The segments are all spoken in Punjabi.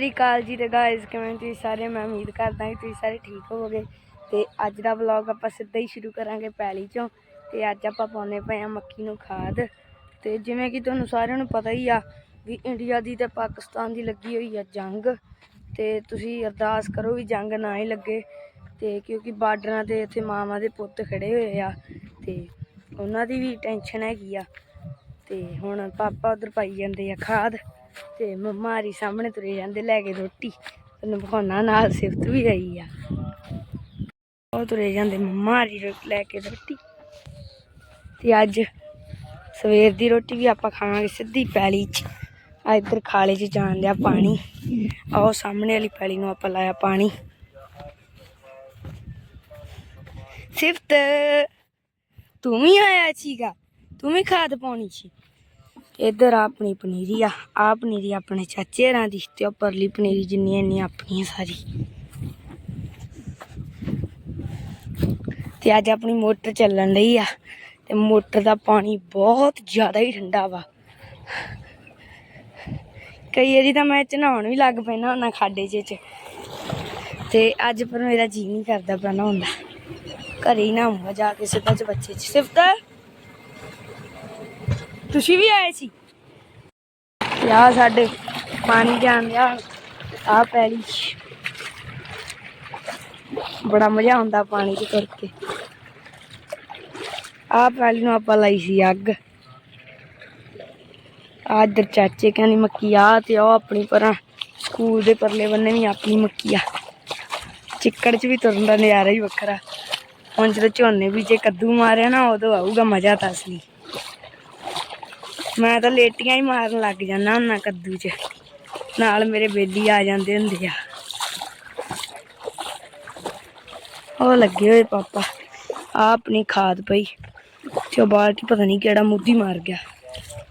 ਸ੍ਰੀ ਅਕਾਲ ਜੀ ਤੇ ਗਾਇਸ ਕਿਵੇਂ ਤੁਸੀਂ ਸਾਰੇ? ਮੈਂ ਉਮੀਦ ਕਰਦਾ ਕਿ ਤੁਸੀਂ ਸਾਰੇ ਠੀਕ ਹੋਵੋਗੇ। ਤੇ ਅੱਜ ਦਾ ਵਲੌਗ ਆਪਾਂ ਸਿੱਧਾ ਹੀ ਸ਼ੁਰੂ ਕਰਾਂਗੇ ਪੈਲੀ ਚੋਂ। ਤੇ ਅੱਜ ਆਪਾਂ ਪਾਉਨੇ ਪਏ ਆ ਮੱਕੀ ਨੂੰ ਖਾਦ। ਤੇ ਜਿਵੇਂ ਕਿ ਤੁਹਾਨੂੰ ਸਾਰਿਆਂ ਨੂੰ ਪਤਾ ਹੀ ਆ ਵੀ ਇੰਡੀਆ ਦੀ ਤੇ ਪਾਕਿਸਤਾਨ ਦੀ ਲੱਗੀ ਹੋਈ ਆ ਜੰਗ। ਤੇ ਤੁਸੀਂ ਅਰਦਾਸ ਕਰੋ ਵੀ ਜੰਗ ਨਾ ਹੀ ਲੱਗੇ। ਤੇ ਕਿਉਂਕਿ ਬਾਰਡਰਾਂ ਤੇ ਇੱਥੇ ਮਾਵਾਂ ਦੇ ਪੁੱਤ ਖੜੇ ਹੋਏ ਆ। ਤੇ ਉਹਨਾਂ ਦੀ ਵੀ ਟੈਨਸ਼ਨ ਹੈਗੀ ਆ। ਤੇ ਹੁਣ ਪਾਪਾ ਉਧਰ ਪਾਈ ਜਾਂਦੇ ਆ ਖਾਦ। ਤੇ ਮੰਮਾ ਹਰੀ ਸਾਹਮਣੇ ਤੁਰੇ ਜਾਂਦੇ, ਲੈ ਕੇ ਰੋਟੀ। ਤੈਨੂੰ ਵਿਖਾਉਣਾ, ਨਾਲ ਸਿਫਤ ਵੀ ਆਈ ਆ। ਉਹ ਤੁਰੇ ਜਾਂਦੇ ਮੰਮਾ ਹਰੀ ਲੈ ਕੇ ਰੋਟੀ। ਤੇ ਅੱਜ ਸਵੇਰ ਦੀ ਰੋਟੀ ਵੀ ਆਪਾਂ ਖਾਵਾਂਗੇ ਸਿੱਧੀ ਪੈਲੀ 'ਚ। ਆ ਇੱਧਰ ਖਾਲੇ 'ਚ ਜਾਣ ਲਿਆ ਪਾਣੀ। ਆਹ ਸਾਹਮਣੇ ਵਾਲੀ ਪੈਲੀ ਨੂੰ ਆਪਾਂ ਲਾਇਆ ਪਾਣੀ। ਸਿਫਤ! ਤੂੰ ਵੀ ਆਇਆ ਸੀਗਾ। ਤੂੰ ਵੀ ਖਾਦ ਪਾਉਣੀ ਸੀ। ਇੱਧਰ ਆ ਆਪਣੀ ਪਨੀਰੀ ਆ। ਆ ਪਨੀਰੀ ਆਪਣੇ ਚਾਚੇ ਹਰਾਂ ਦੀ ਤੇ ਉਹ ਪਰਲੀ ਪਨੀਰੀ ਜਿੰਨੀ ਇੰਨੀ ਆਪਣੀ ਸਾਰੀ। ਤੇ ਅੱਜ ਆਪਣੀ ਮੋਟਰ ਚੱਲਣ ਲਈ ਆ ਤੇ ਮੋਟਰ ਦਾ ਪਾਣੀ ਬਹੁਤ ਜ਼ਿਆਦਾ ਹੀ ਠੰਡਾ ਵਾ। ਕਈ ਵਾਰੀ ਤਾਂ ਮੈਂ ਚਨਾਉਣ ਵੀ ਲੱਗ ਪੈਣਾ ਉਹਨਾਂ ਖਾਡੇ 'ਚ। ਤੇ ਅੱਜ ਪਰ ਮੇਰਾ ਜੀ ਨਹੀਂ ਕਰਦਾ ਪਿਆ ਨਹਾਉਣ ਦਾ। ਘਰੇ ਹੀ ਨਹਾਉਂਗਾ ਜਾ ਕੇ ਸਿੱਧਾ ਚ ਬੱਚੇ ਚ। ਸਿਫਤ? ਤੁਸੀਂ ਵੀ ਆਏ ਸੀ? ਯਾ ਸਾਡੇ ਪਾਣੀ ਜਾਣ ਲਿਆ ਆ ਪੈਲੀ। ਬੜਾ ਮਜ਼ਾ ਆਉਂਦਾ ਪਾਣੀ 'ਚ ਤੁਰ ਕੇ। ਆ ਪੈਲੀ ਨੂੰ ਆਪਾਂ ਲਾਈ ਸੀ ਅੱਗ। ਆ ਇੱਧਰ ਚਾਚੇ ਕਹਿੰਦੀ ਮੱਕੀ ਆ ਤੇ ਉਹ ਆਪਣੀ ਪਰਾਂ ਸਕੂਲ ਦੇ ਪਰਲੇ ਬੰਨੇ ਵੀ ਆਪਣੀ ਮੱਕੀ ਆ। ਚਿੱਕੜ 'ਚ ਵੀ ਤੁਰਨ ਦਾ ਨਜ਼ਾਰਾ ਹੀ ਵੱਖਰਾ। ਹੁਣ ਜਦੋਂ ਝੋਨੇ ਵੀ ਜੇ ਕੱਦੂ ਮਾਰਿਆ ਨਾ ਉਦੋਂ ਆਊਗਾ ਮਜ਼ਾ ਤਾਂ ਅਸਲੀ। ਮੈਂ ਤਾਂ ਲੇਟੀਆਂ ਹੀ ਮਾਰਨ ਲੱਗ ਜਾਂਦਾ ਹੁੰਦਾ ਕੱਦੂ 'ਚ। ਨਾਲ ਮੇਰੇ ਬੇਲੀ ਆ ਜਾਂਦੇ ਹੁੰਦੇ ਆ। ਉਹ ਲੱਗੇ ਹੋਏ ਪਾਪਾ। ਆ ਆਪਣੀ ਖਾਦ ਪਈ। ਤੇ ਉਹ ਬਾਲਟੀ ਪਤਾ ਨਹੀਂ ਕਿਹੜਾ ਮੁੱਦੀ ਮਾਰ ਗਿਆ।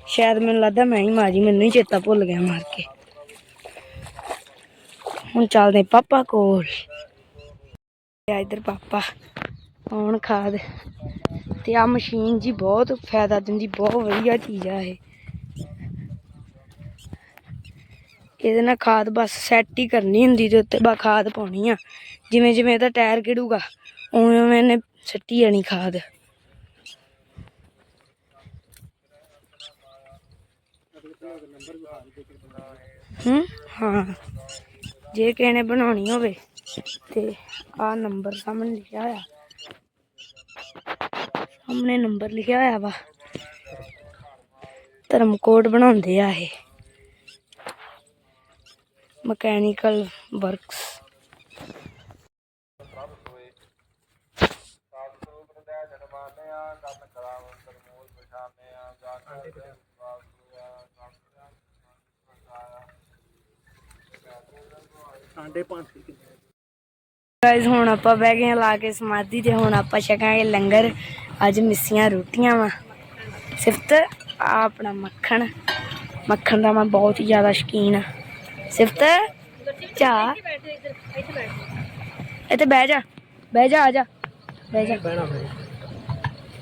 ਸ਼ਾਇਦ ਮੈਨੂੰ ਲੱਗਦਾ ਮੈਂ ਹੀ ਮਾਰੀ, ਮੈਨੂੰ ਹੀ ਚੇਤਾ ਭੁੱਲ ਗਿਆ ਮਾਰ ਕੇ। ਹੁਣ ਚੱਲਦੇ ਪਾਪਾ ਕੋਲ। ਆ ਇੱਧਰ ਪਾਪਾ ਆਉਣ ਖਾਦ। ਤੇ ਆ ਮਸ਼ੀਨ ਜੀ ਬਹੁਤ ਫਾਇਦਾ ਦਿੰਦੀ, ਬਹੁਤ ਵਧੀਆ ਚੀਜ਼ ਆ ਇਹ। ਇਹਦੇ ਨਾਲ ਖਾਦ ਬਸ ਸੈੱਟ ਹੀ ਕਰਨੀ ਹੁੰਦੀ ਤੇ ਉੱਤੇ ਬਾ ਖਾਦ ਪਾਉਣੀ ਆ। ਜਿਵੇਂ ਜਿਵੇਂ ਇਹਦਾ ਟਾਇਰ ਗਿੜੂਗਾ, ਉਵੇਂ ਉਵੇਂ ਇਹਨੇ ਸੱਟੀ ਜਾਣੀ ਖਾਦ। ਹੂੰ? ਹਾਂ। ਜੇ ਕਿਸੇ ਨੇ ਬਣਾਉਣੀ ਹੋਵੇ ਤੇ ਆ ਨੰਬਰ ਸਾਹਮਣੇ ਲਿਖਿਆ ਹੋਇਆ। ਸਾਹਮਣੇ ਨੰਬਰ ਲਿਖਿਆ ਹੋਇਆ ਵਾ। ਧਰਮਕੋਟ ਬਣਾਉਂਦੇ ਆ ਇਹ। ਮਕੈਨੀਕਲ ਵਰਕਸ ਗਾਇਜ਼ ਹੁਣ ਆਪਾਂ ਬਹਿ ਗਏ ਹਾਂ ਲਾ ਕੇ ਸਮਾਧੀ ਤੇ ਹੁਣ ਆਪਾਂ ਛਕਾਂਗੇ ਲੰਗਰ। ਅੱਜ ਮਿੱਸੀਆਂ ਰੋਟੀਆਂ ਵਾ। ਸਿਫਤ ਆ ਆਪਣਾ ਮੱਖਣ। ਮੱਖਣ ਦਾ ਮੈਂ ਬਹੁਤ ਹੀ ਜ਼ਿਆਦਾ ਸ਼ੌਕੀਨ ਆ ਸਿਫਤ ਚਾ ਇੱਥੇ ਬਹਿ ਜਾ ਬਹਿ ਜਾ ਆ ਜਾ ਬਹਿ ਜਾ ਬਹਿਣਾ ਫਿਰ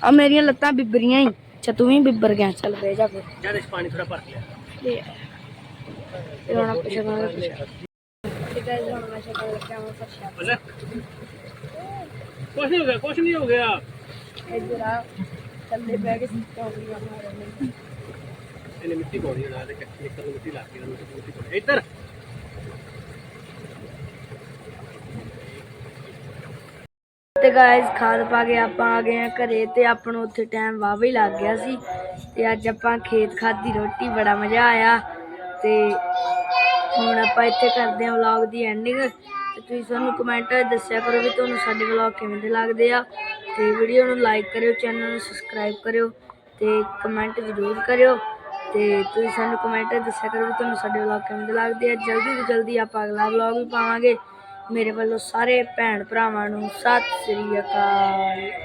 ਆ ਮੇਰੀਆਂ ਲੱਤਾਂ ਬਿਬਰੀਆਂ ਹੀ ਅੱਛਾ ਤੂੰ ਵੀ ਬਿਬਰ ਗਿਆ ਚੱਲ ਬਹਿ ਜਾ ਫਿਰ ਜਦ ਇਸ ਪਾਣੀ ਥੋੜਾ ਭਰ ਲਿਆ ਤੇ ਇਹ ਹੁਣ ਆਪਾਂ ਛਕਾਂਗੇ ਤੇ ਗਾਇਜ਼ ਹੁਣ ਮੈਂ ਛਕਣ ਲੱਗਿਆ ਹਾਂ ਫਰਸ਼ਾ ਬੋਲੇ ਕੁਛ ਨਹੀਂ ਹੋ ਗਿਆ ਕੁਛ ਨਹੀਂ ਹੋ ਇਹਨੇ ਮਿੱਟੀ ਪਾਉਣੀ ਹੈ, ਨਾਲ ਕੱਚੀ ਨਿਕਲ ਨੂੰ ਮਿੱਟੀ ਲਾ ਕੇ ਇਹਨੂੰ ਮਿੱਟੀ ਪਾਉਣੀ ਇੱਧਰ। ਤੇ ਗਾਇਸ ਖਾਦ ਪਾ ਕੇ ਆਪਾਂ ਆ ਗਏ ਆ ਘਰੇ ਤੇ ਆਪਾਂ ਨੂੰ ਉੱਥੇ ਟਾਈਮ ਵਾਵਾ ਹੀ ਲੱਗ ਗਿਆ ਸੀ। ਤੇ ਅੱਜ ਆਪਾਂ ਖੇਤ ਖਾਦੀ ਰੋਟੀ ਬੜਾ ਮਜ਼ਾ ਆਇਆ। ਤੇ ਹੁਣ ਆਪਾਂ ਇੱਥੇ ਕਰਦੇ ਆ ਵਲੌਗ ਦੀ ਐਂਡਿੰਗ ਤੇ ਤੁਸੀਂ ਸਾਨੂੰ ਕਮੈਂਟ ਦੱਸਿਆ ਕਰੋ ਵੀ ਤੁਹਾਨੂੰ ਸਾਡੇ ਵਲੌਗ ਕਿਵੇਂ ਦੇ ਲੱਗਦੇ ਆ। ਤੇ ਵੀਡੀਓ ਨੂੰ ਲਾਈਕ ਕਰਿਓ ਚੈਨਲ ਨੂੰ ਸਬਸਕ੍ਰਾਈਬ ਕਰਿਓ ਤੇ ਕਮੈਂਟ ਜ਼ਰੂਰ ਕਰਿਓ। ਤੇ ਤੁਸੀਂ ਸਾਨੂੰ ਕਮੈਂਟ ਦੱਸਿਆ ਕਰੋ ਵੀ ਤੁਹਾਨੂੰ ਸਾਡੇ ਵਲੌਗ ਕਿਵੇਂ ਦੇ ਲੱਗਦੇ ਆ। ਜਲਦੀ ਤੋਂ ਜਲਦੀ ਆਪਾਂ ਅਗਲਾ ਵਲੌਗ ਵੀ ਪਾਵਾਂਗੇ। ਮੇਰੇ ਵੱਲੋਂ ਸਾਰੇ ਭੈਣ ਭਰਾਵਾਂ ਨੂੰ ਸਤਿ ਸ੍ਰੀ ਅਕਾਲ।